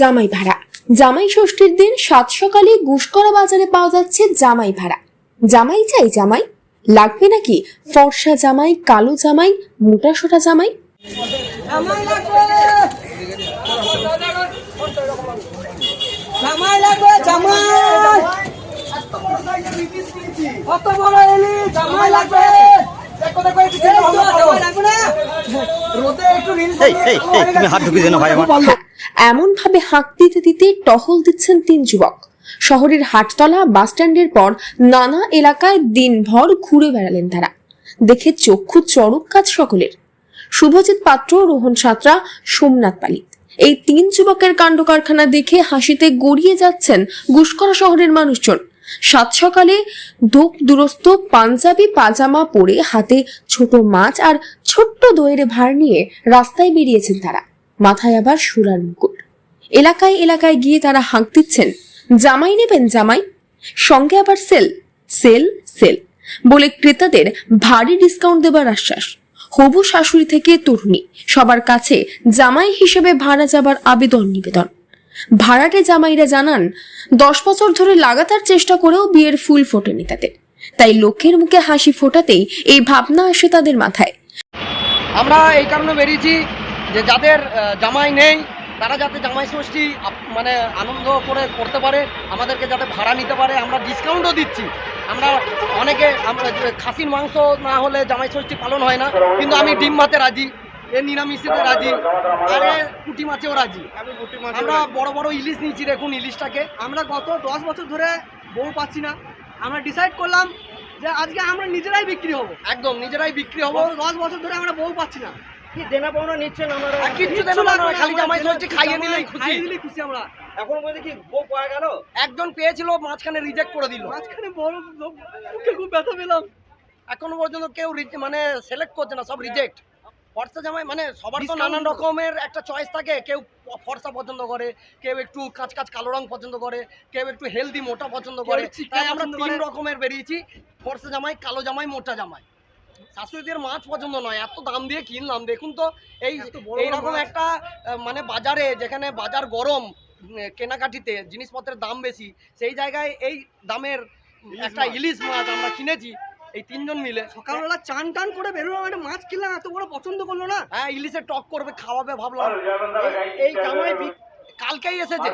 জামাই ভাড়া। জামাই ষষ্ঠীর দিন সাত সকালে গুসকরা বাজারে পাওয়া যাচ্ছে জামাই ভাড়া। জামাই চাই জামাই? লাগবে নাকি ফর্সা জামাই কালো জামাই মোটা সোটা জামাই? জামাই লাগবে। জামাই কত বড় এলি? জামাই লাগবে। দেখো দেখো একটু ছেলে ভালো জামাই লাগবে না রোদে একটু তুমি হাত ঢুকিয়ে দেন ভাই আমার? এমন ভাবে হাঁক দিতে দিতে টহল দিচ্ছেন তিন যুবক। শহরের হাটতলা বাসস্ট্যান্ডের পর নানা এলাকায় দিনভর ঘুরে বেড়ালেন তারা। দেখে চক্ষু চড়ক কাজ সকলের। শুভজিৎ পাত্র, রোহন সাঁতরা সোমনাথ পালিত। এই তিন যুবকের কাণ্ড কারখানা দেখে হাসিতে গড়িয়ে যাচ্ছেন গুসকরা শহরের মানুষজন। সাত সকালে ধোক দুরস্ত পাঞ্জাবি পাজামা পরে হাতে ছোট মাছ আর ছোট্ট দইয়ের ভার নিয়ে রাস্তায় বেরিয়েছেন তারা। মাথায় আবার সুরার মুকুট। এলাকায় এলাকায় গিয়ে তারা হাঁক দিচ্ছেন, জামাই নেবেন, জামাই? সঙ্গে আবার সেল সেল সেল। বলে ক্রেতাদের ভারী ডিসকাউন্ট দেবার আশ্বাস। হবু শাশুড়ি থেকে তরুণী, সবার কাছে জামাই হিসেবে ভাড়া যাবার আবেদন নিবেদন। ভাড়াটে জামাইরা জানান, দশ বছর ধরে লাগাতার চেষ্টা করেও বিয়ের ফুল ফোটেনি তাদের তাই লোকের মুখে হাসি ফোটাতেই এই ভাবনা আসে তাদের মাথায়। আমরা এই কারণে বেরিয়েছি যে যাদের জামাই নেই তারা যাতে জামাই ষষ্ঠী মানে আনন্দ করে করতে পারে আমাদেরকে যাতে ভাড়া নিতে পারে আমরা ডিসকাউন্টও দিচ্ছি। আমরা অনেকে খাসির মাংস না হলে জামাই ষষ্ঠী পালন হয় না কিন্তু আমি ডিম ভাতে রাজি এ নিরামিষিতে রাজি আরে পুঁটি মাছেও রাজি। আমরা বড় বড় ইলিশ নিয়েছি দেখুন ইলিশটাকে। আমরা গত দশ বছর ধরে বউ পাচ্ছি না। আমরা ডিসাইড করলাম যে আজকে আমরা নিজেরাই বিক্রি হব। একদম নিজেরাই বিক্রি হব। দশ বছর ধরে আমরা বউ পাচ্ছি না। কি দেনা পাওনা নিচ্ছেন আমরা কিচ্ছু দেনা পাওনা খালি জামাই ষষ্ঠী খাইয়ে দিলেই খুশি। দিলেই খুশি আমরা। এখন বলতে কি বউ পাওয়া গেল? একজন পেয়েছিল মাঝখানে রিজেক্ট করে দিল। মাঝখানে বড় লোক- খুব ব্যথা পেলাম। এখনও পর্যন্ত কেউ মানে সিলেক্ট করছে না সব রিজেক্ট ফর্সা জামাই মানে সবার তো নানান রকমের একটা চয়েস থাকে। কেউ ফর্সা পছন্দ করে কেউ একটু কাঁচ কাঁচ কালো রং পছন্দ করে কেউ একটু হেলদি মোটা পছন্দ করে। তাই আমরা তিন রকমের বেরিয়েছি। ফর্সা জামাই কালো জামাই মোটা জামাই। শাশুড়িদের মাছ পছন্দ নয় এত দাম দিয়ে কিনলাম। দেখুন তো এই এইরকম একটা মানে বাজারে যেখানে বাজার গরম কেনাকাটিতে জিনিসপত্রের দাম বেশি সেই জায়গায় এই দামের একটা ইলিশ মাছ আমরা কিনেছি এই তিনজন মিলে। সকালবেলা চান টান করে বেরোলাম একটা মাছ কিনলাম এত বড় পছন্দ করল না। হ্যাঁ ইলিশে টক করবে খাওয়াবে ভাবলাম। এই- জামাই কালকেই এসেছে।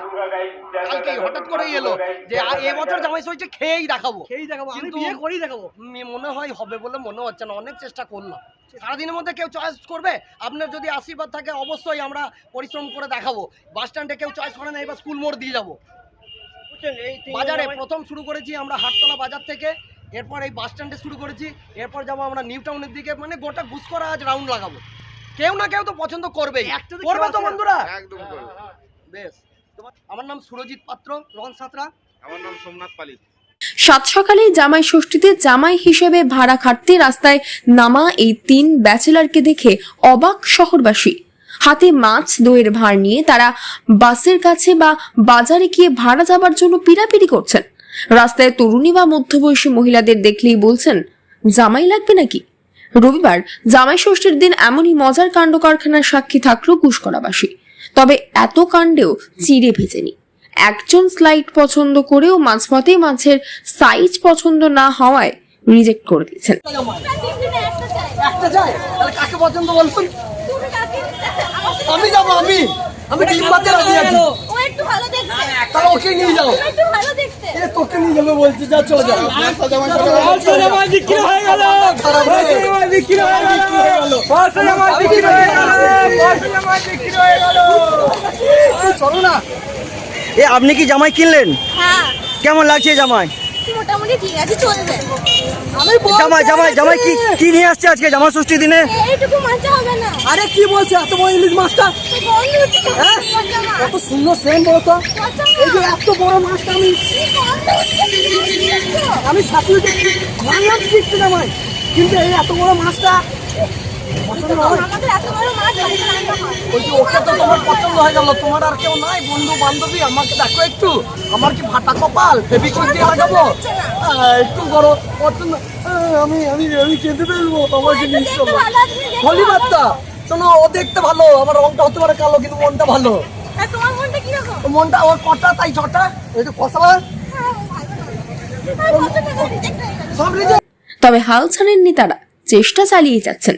কালকেই হঠাৎ করেই এলো যে আ- এবছর জামাই ষষ্ঠী খেয়েই দেখাবো। খেয়েই দেখাবো আমি কিন্তু- বিয়ে করেই দেখাবো। মনে হয় হবে বলে মনে হচ্ছে না অনেক চেষ্টা করলাম। সারাদিনের মধ্যে কেউ চয়েস করবে? আপনার যদি আশীর্বাদ থাকে অবশ্যই আমরা পরিশ্রম করে দেখাবো। বাস স্ট্যান্ডে কেউ চয়েস করে না এবার স্কুল মোড় দিয়ে যাব। বাজারে প্রথম শুরু করেছি আমরা হাটতলা বাজার থেকে এরপর এই বাস স্ট্যান্ডে শুরু করেছি এরপর যাব আমরা নিউ টাউনের দিকে মানে গোটা ঘুষকরা আজ রাউন্ড লাগাবো। কেউ না কেউ তো পছন্দ করবেই। একটা করবে তো বন্ধুরা। একদম করব। বেশ। তোমার- আমার নাম সুরজিৎ পাত্র রন সাঁতরা। আমার নাম সোমনাথ পালিত। সাত সকালে জামাই ষষ্ঠীতে জামাই হিসেবে ভাড়া খাটতে রাস্তায় নামা এই তিন ব্যাচেলারকে দেখে অবাক শহরবাসী। হাতে মাছ দইয়ের ভার নিয়ে তারা বাসের কাছে বা বাজারে গিয়ে ভাড়া যাবার জন্য পিড়াপিড়ি করছেন। রাস্তায় তরুণী বা মধ্যবয়সী মহিলাদের দেখলেই বলছেন জামাই লাগবে নাকি? রবিবার জামাই ষষ্ঠীর দিন এমনই মজার কাণ্ড কারখানার সাক্ষী থাকল কুশকরাবাসী তবে এত কাণ্ডেও চিড়ে ভেজেনি। একজন স্লাইড পছন্দ করেও মাঝপথে মাছের সাইজ পছন্দ না হওয়ায় রিজেক্ট করে দিয়েছেন। একটা চাই তাহলে কাকে পছন্দ বলুন? আমি যাব আমি। আমি ডিম ভাতে রাজি আছি। ও একটু ভালো দেখতে তাহলে ওকে নিয়ে যাও। একটু ভালো দেখতে এ তোকে নিয়ে যাবে বলছি যা চলে যাও বিক্রি হয়ে গেল। খারাপ হয়ে গেল। বিক্রি হয়ে গেল। বিক্রি চলো না। এ আপনি কি জামাই কিনলেন? হ্যাঁ। কেমন লাগছে জামাই? মোটামুটি ঠিক আছে চলবে। আমি জামাই জামাই জামাই কি কি নিয়ে আসছে আজকে জামা ষষ্ঠী দিনে? এইটুকু মজা হবে না। আরে কি বলছে এত বড় ইলিশ মাছটা? হ্যাঁ? কত সুন্দর সেম বলো তো। এই যে এত বড় মাছটা আমি? আমি শাশুড়িকে মানলাম দিচ্ছি জামাই কিন্তু এই এত বড় মাছটা হয় হয়। বলছি ওকে তো তোমার পছন্দ হয়ে গেল। তোমার আর কেউ নাই বন্ধু বান্ধবী আমাকে দেখো একটু। আমার কি ফাটা কপাল? দিয়ে লাগাবো? একটু পছন্দ। আমি আমি আমি কেঁদে ফেলব আমাকে নিয়ে দেখতে চলো। ভালো হলি ভালো। বার্তা শোনো ও দেখতে ভালো। আমার রংটা হতে পারে কালো কিন্তু মনটা ভালো। মনটা ও মনটা ওর কটা তাই ছটা। এই তো কষা হ্যাঁ, হয়ে সব তবে হাল ছাড়েননি তারা চেষ্টা চালিয়ে যাচ্ছেন।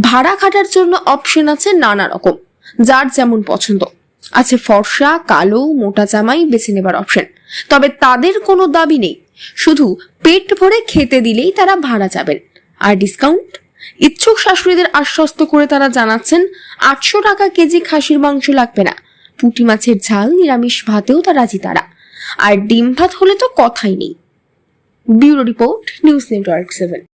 ভাড়া খাটার জন্য অপশন আছে নানা রকম। যার যেমন পছন্দ। আছে ফর্সা, কালো, মোটা জামাই বেছে নেবার অপশন তবে তাদের কোনো দাবি নেই। শুধু পেট ভরে খেতে দিলেই তারা ভাড়া যাবেন। আর ডিসকাউন্ট ইচ্ছুক শাশুড়িদের আশ্বস্ত করে তারা জানাচ্ছেন, আটশো টাকা কেজি খাসির মাংস লাগবে না। পুঁটি মাছের ঝাল, নিরামিষ ভাতেও তা রাজি তারা। আর ডিম ভাত হলে তো কথাই নেই। Bureau report, news network seven.